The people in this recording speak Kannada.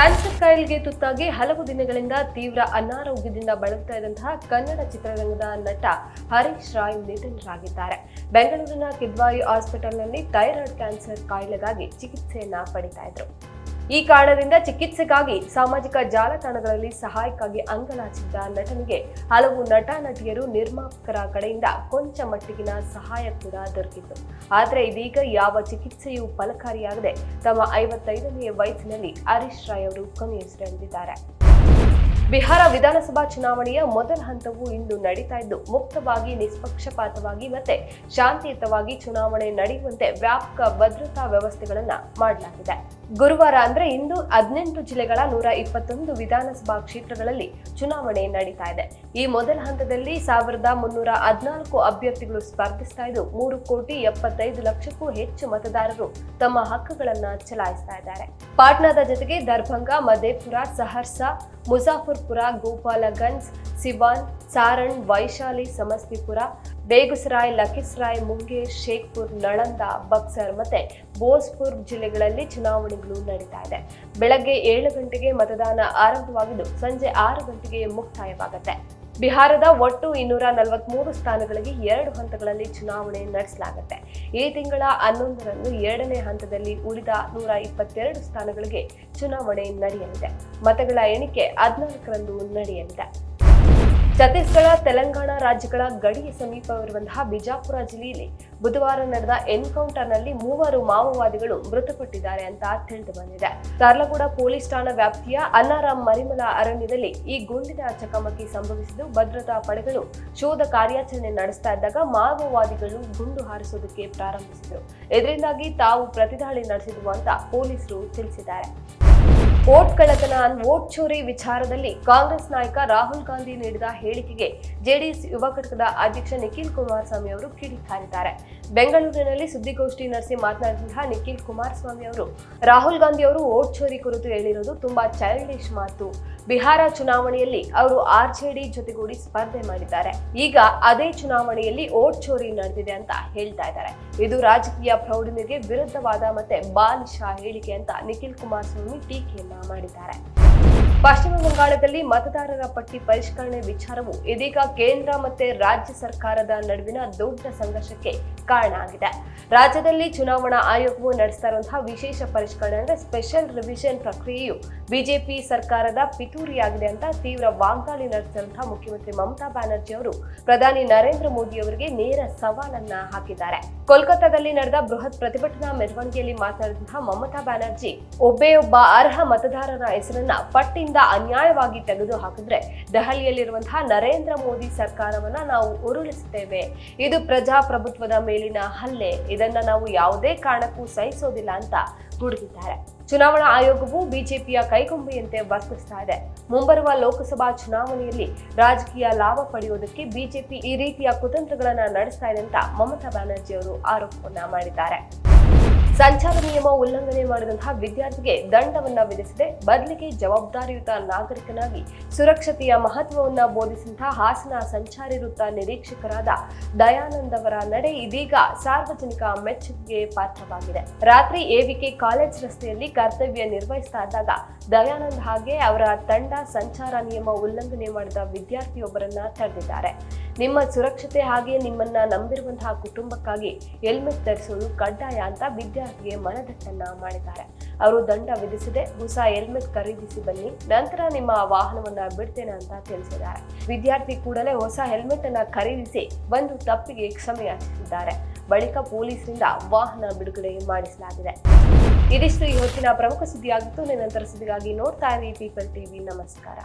ಕ್ಯಾನ್ಸರ್ ಕಾಯಿಲೆಗೆ ತುತ್ತಾಗಿ ಹಲವು ದಿನಗಳಿಂದ ತೀವ್ರ ಅನಾರೋಗ್ಯದಿಂದ ಬಳಲ್ತಾ ಇದ್ದಂತಹ ಕನ್ನಡ ಚಿತ್ರರಂಗದ ನಟ ಹರೀಶ್ ರಾಯ್ ನಿಧನರಾಗಿದ್ದಾರೆ. ಬೆಂಗಳೂರಿನ ಕಿದ್ವಾಯಿ ಹಾಸ್ಪಿಟಲ್ನಲ್ಲಿ ಥೈರಾಯ್ಡ್ ಕ್ಯಾನ್ಸರ್ ಕಾಯಿಲೆಗಾಗಿ ಚಿಕಿತ್ಸೆಯನ್ನ ಪಡಿತಾ ಇದ್ರು. ಈ ಕಾರಣದಿಂದ ಚಿಕಿತ್ಸೆಗಾಗಿ ಸಾಮಾಜಿಕ ಜಾಲತಾಣಗಳಲ್ಲಿ ಸಹಾಯಕ್ಕಾಗಿ ಅಂಗಲಾಚಿದ್ದ ನಟನಿಗೆ ಹಲವು ನಟ, ನಟಿಯರು ನಿರ್ಮಾಪಕರ ಕಡೆಯಿಂದ ಕೊಂಚ ಮಟ್ಟಿಗಿನ ಸಹಾಯ ಕೂಡ ದೊರಕಿತ್ತು. ಆದರೆ ಇದೀಗ ಯಾವ ಚಿಕಿತ್ಸೆಯೂ ಫಲಕಾರಿಯಾಗದೆ ತಮ್ಮ ಐವತ್ತೈದನೆಯ ವಯಸ್ಸಿನಲ್ಲಿ ಹರೀಶ್ ರಾಯ್ ಅವರು ಕೊನೆಯುಸಿರೆಳೆದಿದ್ದಾರೆ. ಬಿಹಾರ ವಿಧಾನಸಭಾ ಚುನಾವಣೆಯ ಮೊದಲ ಹಂತವು ಇಂದು ನಡೀತಾ ಇದ್ದು, ಮುಕ್ತವಾಗಿ, ನಿಷ್ಪಕ್ಷಪಾತವಾಗಿ ಮತ್ತೆ ಶಾಂತಿಯುತವಾಗಿ ಚುನಾವಣೆ ನಡೆಯುವಂತೆ ವ್ಯಾಪಕ ಭದ್ರತಾ ವ್ಯವಸ್ಥೆಗಳನ್ನ ಮಾಡಲಾಗಿದೆ. ಗುರುವಾರ ಅಂದ್ರೆ ಇಂದು ಹದಿನೆಂಟು ಜಿಲ್ಲೆಗಳ ನೂರ ಇಪ್ಪತ್ತೊಂದು ವಿಧಾನಸಭಾ ಕ್ಷೇತ್ರಗಳಲ್ಲಿ ಚುನಾವಣೆ ನಡೀತಾ ಇದೆ. ಈ ಮೊದಲ ಹಂತದಲ್ಲಿ ಸಾವಿರದ ಮುನ್ನೂರ ಹದಿನಾಲ್ಕು ಅಭ್ಯರ್ಥಿಗಳು ಸ್ಪರ್ಧಿಸ್ತಾ ಇದ್ದು, ಮೂರು ಕೋಟಿ ಎಪ್ಪತ್ತೈದು ಲಕ್ಷಕ್ಕೂ ಹೆಚ್ಚು ಮತದಾರರು ತಮ್ಮ ಹಕ್ಕುಗಳನ್ನ ಚಲಾಯಿಸ್ತಾ ಇದ್ದಾರೆ. ಪಾಟ್ನಾದ ಜೊತೆಗೆ ದರ್ಭಂಗ ಮಧೇಪುರ ಸಹರ್ಸಾ ಮುಜಾಫರ್ಪುರ, ಗೋಪಾಲಗಂಜ್ ಸಿವಾನ್ ಸಾರಣ್, ವೈಶಾಲಿ, ಸಮಸ್ತಿಪುರ, ಬೇಗುಸರಾಯ್ ಲಖೀಸ್ರಾಯ್ ಮುಂಗೇರ್, ಶೇಖ್ಪುರ್, ನಳಂದ, ಬಕ್ಸರ್ ಮತ್ತೆ ಬೋಸ್ಪುರ್ ಜಿಲ್ಲೆಗಳಲ್ಲಿ ಚುನಾವಣೆಗಳು ನಡೀತಾ ಇದೆ. ಬೆಳಗ್ಗೆ ಏಳು ಗಂಟೆಗೆ ಮತದಾನ ಆರಂಭವಾಗಿದ್ದು ಸಂಜೆ ಆರು ಗಂಟೆಗೆ ಮುಕ್ತಾಯವಾಗುತ್ತೆ. ಬಿಹಾರದ ಒಟ್ಟು ಇನ್ನೂರ ನಲವತ್ಮೂರು ಸ್ಥಾನಗಳಿಗೆ ಎರಡು ಹಂತಗಳಲ್ಲಿ ಚುನಾವಣೆ ನಡೆಸಲಾಗುತ್ತೆ. ಈ ತಿಂಗಳ ಹನ್ನೊಂದರಂದು ಎರಡನೇ ಹಂತದಲ್ಲಿ ಉಳಿದ ನೂರ ಇಪ್ಪತ್ತೆರಡು ಸ್ಥಾನಗಳಿಗೆ ಚುನಾವಣೆ ನಡೆಯಲಿದೆ. ಮತಗಳ ಎಣಿಕೆ ಹದಿನಾಲ್ಕರಂದು ನಡೆಯಲಿದೆ. ಛತ್ತೀಸ್ಗಢ, ತೆಲಂಗಾಣ ರಾಜ್ಯಗಳ ಗಡಿ ಸಮೀಪವಿರುವಂತಹ ಬಿಜಾಪುರ ಜಿಲ್ಲೆಯಲ್ಲಿ ಬುಧವಾರ ನಡೆದ ಎನ್ಕೌಂಟರ್ನಲ್ಲಿ ಮೂವರು ಮಾವೋವಾದಿಗಳು ಮೃತಪಟ್ಟಿದ್ದಾರೆ ಅಂತ ತಿಳಿದು ಬಂದಿದೆ. ತಾರ್ಲಗೂಡ ಪೊಲೀಸ್ ಠಾಣಾ ವ್ಯಾಪ್ತಿಯ ಅನ್ನಾರಾಮ್ ಮರಿಮಲ ಅರಣ್ಯದಲ್ಲಿ ಈ ಗುಂಡಿನ ಚಕಮಕಿ ಸಂಭವಿಸಿದ್ದು, ಭದ್ರತಾ ಪಡೆಗಳು ಶೋಧ ಕಾರ್ಯಾಚರಣೆ ನಡೆಸ್ತಾ ಇದ್ದಾಗ ಮಾವೋವಾದಿಗಳು ಗುಂಡು ಹಾರಿಸೋದಕ್ಕೆ ಪ್ರಾರಂಭಿಸಿದರು. ಇದರಿಂದಾಗಿ ತಾವು ಪ್ರತಿದಾಳಿ ನಡೆಸಿದ್ವು ಅಂತ ಪೊಲೀಸರು ತಿಳಿಸಿದ್ದಾರೆ. ವೋಟ್ ಕಳ್ಳತನ, ವೋಟ್ ಚೋರಿ ವಿಚಾರದಲ್ಲಿ ಕಾಂಗ್ರೆಸ್ ನಾಯಕ ರಾಹುಲ್ ಗಾಂಧಿ ನೀಡಿದ ಹೇಳಿಕೆಗೆ ಜೆಡಿಎಸ್ ಯುವ ಘಟಕದ ಅಧ್ಯಕ್ಷ ನಿಖಿಲ್ ಕುಮಾರಸ್ವಾಮಿ ಅವರು ಕಿಡಿಕಾರಿದ್ದಾರೆ. ಬೆಂಗಳೂರಿನಲ್ಲಿ ಸುದ್ದಿಗೋಷ್ಠಿ ನಡೆಸಿ ಮಾತನಾಡಿದಂತಹ ನಿಖಿಲ್ ಕುಮಾರಸ್ವಾಮಿ ಅವರು, ರಾಹುಲ್ ಗಾಂಧಿ ಅವರು ಓಟ್ ಚೋರಿ ಕುರಿತು ಹೇಳಿರೋದು ತುಂಬಾ ಚೈಲ್ಡಿಶ್ ಮಾತು. ಬಿಹಾರ ಚುನಾವಣೆಯಲ್ಲಿ ಅವರು ಆರ್ಜೆಡಿ ಜೊತೆಗೂಡಿ ಸ್ಪರ್ಧೆ ಮಾಡಿದ್ದಾರೆ. ಈಗ ಅದೇ ಚುನಾವಣೆಯಲ್ಲಿ ಓಟ್ ಚೋರಿ ನಡೆದಿದೆ ಅಂತ ಹೇಳ್ತಾ ಇದ್ದಾರೆ. ಇದು ರಾಜಕೀಯ ಪ್ರೌಢಿಮೆಗೆ ವಿರುದ್ಧವಾದ ಮತ್ತೆ ಬಾಲಿಶ ಹೇಳಿಕೆ ಅಂತ ನಿಖಿಲ್ ಕುಮಾರಸ್ವಾಮಿ ಟೀಕೆಯನ್ನ ಮಾಡಿದ್ದಾರೆ. ಪಶ್ಚಿಮ ಬಂಗಾಳದಲ್ಲಿ ಮತದಾರರ ಪಟ್ಟಿ ಪರಿಷ್ಕರಣೆ ವಿಚಾರವು ಇದೀಗ ಕೇಂದ್ರ ಮತ್ತೆ ರಾಜ್ಯ ಸರ್ಕಾರದ ನಡುವಿನ ದೊಡ್ಡ ಸಂಘರ್ಷಕ್ಕೆ ಕಾರಣ ಆಗಿದೆ. ರಾಜ್ಯದಲ್ಲಿ ಚುನಾವಣಾ ಆಯೋಗವು ನಡೆಸ್ತಾ ಇರುವಂತಹ ವಿಶೇಷ ಪರಿಷ್ಕರಣೆ ಅಂದರೆ ಸ್ಪೆಷಲ್ ರಿವಿಷನ್ ಪ್ರಕ್ರಿಯೆಯು ಬಿಜೆಪಿ ಸರ್ಕಾರದ ಪಿತೂರಿಯಾಗಿದೆ ಅಂತ ತೀವ್ರ ವಾಗ್ದಾಳಿ ನಡೆಸಿದಂತಹ ಮುಖ್ಯಮಂತ್ರಿ ಮಮತಾ ಬ್ಯಾನರ್ಜಿ ಅವರು ಪ್ರಧಾನಿ ನರೇಂದ್ರ ಮೋದಿ ಅವರಿಗೆ ನೇರ ಸವಾಲನ್ನ ಹಾಕಿದ್ದಾರೆ. ಕೋಲ್ಕತ್ತಾದಲ್ಲಿ ನಡೆದ ಬೃಹತ್ ಪ್ರತಿಭಟನಾ ಮೆರವಣಿಗೆಯಲ್ಲಿ ಮಾತನಾಡಿದಂತಹ ಮಮತಾ ಬ್ಯಾನರ್ಜಿ ಒಬ್ಬೇ ಒಬ್ಬ ಅರ್ಹ ಮತದಾರರ ಹೆಸರನ್ನ ಪಟ್ಟಿಯಿಂದ ಅನ್ಯಾಯವಾಗಿ ತೆಗೆದು ಹಾಕಿದ್ರೆ ದೆಹಲಿಯಲ್ಲಿರುವಂತಹ ನರೇಂದ್ರ ಮೋದಿ ಸರ್ಕಾರವನ್ನ ನಾವು ಉರುಳಿಸುತ್ತೇವೆ. ಇದು ಪ್ರಜಾಪ್ರಭುತ್ವದ ಮೇಲಿನ ಹಲ್ಲೆ. ಇದನ್ನ ನಾವು ಯಾವುದೇ ಕಾರಣಕ್ಕೂ ಸಹಿಸೋದಿಲ್ಲ ಅಂತ ಗುಡುಗಿದ್ದಾರೆ ಚುನಾವಣಾ ಆಯೋಗವು ಬಿಜೆಪಿಯ ಕೈಗೊಂಬೆಯಂತೆ ವರ್ತಿಸ್ತಾ ಇದೆ. ಮುಂಬರುವ ಲೋಕಸಭಾ ಚುನಾವಣೆಯಲ್ಲಿ ರಾಜಕೀಯ ಲಾಭ ಪಡೆಯುವುದಕ್ಕೆ ಬಿಜೆಪಿ ಈ ರೀತಿಯ ಕುತಂತ್ರಗಳನ್ನ ನಡೆಸ್ತಾ ಇದೆ ಅಂತ ಮಮತಾ ಬ್ಯಾನರ್ಜಿ ಅವರು ಆರೋಪವನ್ನ ಮಾಡಿದ್ದಾರೆ. ಸಂಚಾರ ನಿಯಮ ಉಲ್ಲಂಘನೆ ಮಾಡಿದಂತಹ ವಿದ್ಯಾರ್ಥಿಗೆ ದಂಡವನ್ನ ವಿಧಿಸದೆ ಬದಲಿಗೆ ಜವಾಬ್ದಾರಿಯುತ ನಾಗರಿಕನಾಗಿ ಸುರಕ್ಷತೆಯ ಮಹತ್ವವನ್ನ ಬೋಧಿಸಿದಂತಹ ಹಾಸನ ಸಂಚಾರಿ ವೃತ್ತ ನಿರೀಕ್ಷಕರಾದ ದಯಾನಂದ್ ಅವರ ನಡೆ ಇದೀಗ ಸಾರ್ವಜನಿಕ ಮೆಚ್ಚುಗೆಗೆ ಪಾತ್ರವಾಗಿದೆ. ರಾತ್ರಿ ಎವಿಕೆ ಕಾಲೇಜ್ ರಸ್ತೆಯಲ್ಲಿ ಕರ್ತವ್ಯ ನಿರ್ವಹಿಸ್ತಾ ಇದ್ದಾಗ ದಯಾನಂದ್ ಹಾಗೆ ಅವರ ತಂಡ ಸಂಚಾರ ನಿಯಮ ಉಲ್ಲಂಘನೆ ಮಾಡಿದ ವಿದ್ಯಾರ್ಥಿಯೊಬ್ಬರನ್ನ ತಡೆದಿದ್ದಾರೆ. ನಿಮ್ಮ ಸುರಕ್ಷತೆ ಹಾಗೆ ನಿಮ್ಮನ್ನ ನಂಬಿರುವಂತಹ ಕುಟುಂಬಕ್ಕಾಗಿ ಹೆಲ್ಮೆಟ್ ಧರಿಸುವುದು ಕಡ್ಡಾಯ ಅಂತ ವಿದ್ಯಾರ್ಥಿಗೆ ಮನದಟ್ಟನ್ನ ಮಾಡಿದ್ದಾರೆ. ಅವರು ದಂಡ ವಿಧಿಸದೆ ಹೊಸ ಹೆಲ್ಮೆಟ್ ಖರೀದಿಸಿ ಬನ್ನಿ, ನಂತರ ನಿಮ್ಮ ವಾಹನವನ್ನ ಬಿಡ್ತೇನೆ ಅಂತ ತಿಳಿಸಿದ್ದಾರೆ. ವಿದ್ಯಾರ್ಥಿ ಕೂಡಲೇ ಹೊಸ ಹೆಲ್ಮೆಟ್ ಅನ್ನ ಖರೀದಿಸಿ ಒಂದು ತಪ್ಪಿಗೆ ಕ್ಷಮೆ ಯಾಚಿಸಿದ್ದಾರೆ. ಬಳಿಕ ಪೊಲೀಸರಿಂದ ವಾಹನ ಬಿಡುಗಡೆ ಮಾಡಿಸಲಾಗಿದೆ. ಇದಿಷ್ಟು ಈ ಹೊತ್ತಿನ ಪ್ರಮುಖ ಸುದ್ದಿಯಾಗಿತ್ತು. ನಿರಂತರ ಸುದ್ದಿಗಾಗಿ ನೋಡ್ತಾ ಇರಿ ಪೀಪಲ್ ಟಿವಿ ನಮಸ್ಕಾರ.